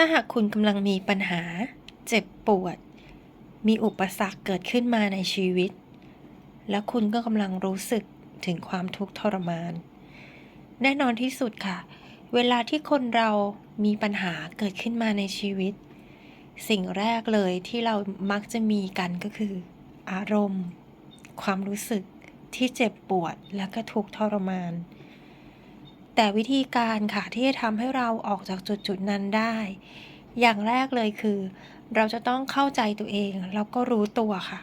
ถ้าหากคุณกำลังมีปัญหา เจ็บปวด มีอุปสรรคเกิดขึ้นมาในชีวิต และคุณก็กำลังรู้สึกถึงความทุกข์ทรมาน แน่นอนที่สุดค่ะ เวลาที่คนเรามีปัญหาเกิดขึ้นมาในชีวิต สิ่งแรกเลยที่เรามักจะมีกันก็คือ อารมณ์ ความรู้สึกที่เจ็บปวดและก็ทุกข์ทรมาน แต่วิธีการค่ะที่จะทำให้เราออกจากจุดจุดๆนั้นได้ อย่างแรกเลยคือ เราจะต้องเข้าใจตัวเองแล้วก็รู้ตัวค่ะ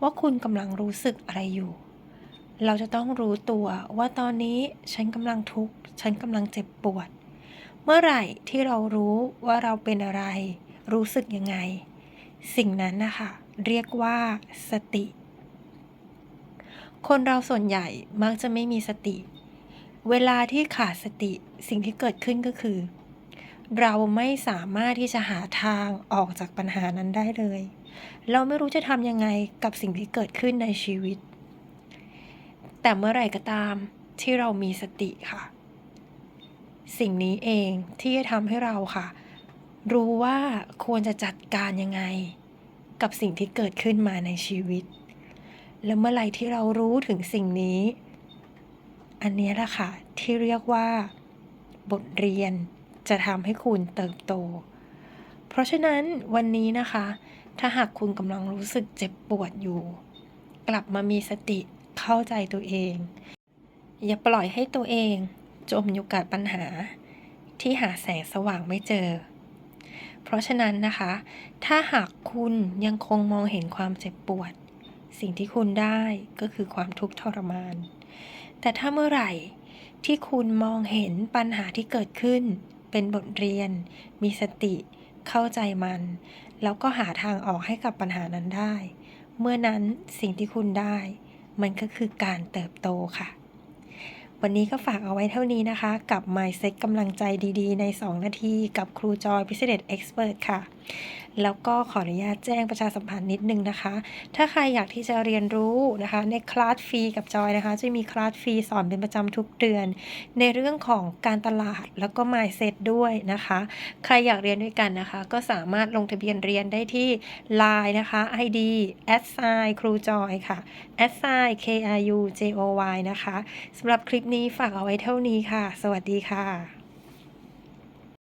ว่าคุณกำลังรู้สึกอะไรอยู่ เราจะต้องรู้ตัวว่าตอนนี้ฉันกำลังทุกข์ฉันกำลังเจ็บปวด เมื่อไหร่ที่เรารู้ว่าเราเป็นอะไร รู้สึกยังไง สิ่งนั้นนะคะเรียกว่าสติ คนเราส่วนใหญ่มักจะไม่มีสติ เวลาที่ขาดสติสิ่งที่เกิดขึ้นก็คือ เราไม่สามารถที่จะหาทางออกจากปัญหานั้นได้เลย เราไม่รู้จะทำยังไงกับสิ่งที่เกิดขึ้นในชีวิต แต่เมื่อไหร่ก็ตามที่เรามีสติค่ะ สิ่งนี้เองที่จะทำให้เราค่ะ รู้ว่าควรจะจัดการยังไง กับสิ่งที่เกิดขึ้นมาในชีวิต แล้วเมื่อไหร่ที่เรารู้ถึงสิ่งนี้ อันนี้แหละค่ะ ที่เรียกว่า บทเรียนจะทำให้คุณเติบโต เพราะฉะนั้นวันนี้นะคะ ถ้าหากคุณกำลังรู้สึกเจ็บปวดอยู่ กลับมามีสติเข้าใจตัวเอง อย่าปล่อยให้ตัวเองจมอยู่กับปัญหา ที่หาแสงสว่างไม่เจอ เพราะฉะนั้นนะคะ ถ้าหากคุณยังคงมองเห็นความเจ็บปวด สิ่งที่คุณได้ก็คือความทุกข์ทรมาน แต่ถ้าเมื่อไหร่ที่คุณมองเห็นปัญหาที่เกิดขึ้น เป็นบทเรียน มีสติ เข้าใจมัน แล้วก็หาทางออกให้กับปัญหานั้นได้ เมื่อนั้นสิ่งที่คุณได้ มันก็คือการเติบโตค่ะ วันนี้ก็ฝากเอาไว้เท่านี้นะคะ กับ Mindset กำลังใจดีๆ ใน 2 นาที กับครูจอยพิเศษ Expert ค่ะ แล้วก็ขออนุญาตแจ้งประชาสัมพันธ์นิดนึงนะคะ ถ้าใครอยากที่จะเรียนรู้นะคะในคลาสฟรีกับจอยนะคะ จะมีคลาสฟรีสอนเป็นประจำทุกเดือน ในเรื่องของการตลาดแล้วก็ Mindset ด้วยนะคะ ใครอยากเรียนด้วยกันนะคะ ก็สามารถลงทะเบียนเรียนได้ที่ Line นะคะ ID s i ครูจอยค่ะ s i k r u j o y นะคะสำหรับคลิปนี้ฝากเอาไว้เท่านี้ค่ะ สวัสดีค่ะ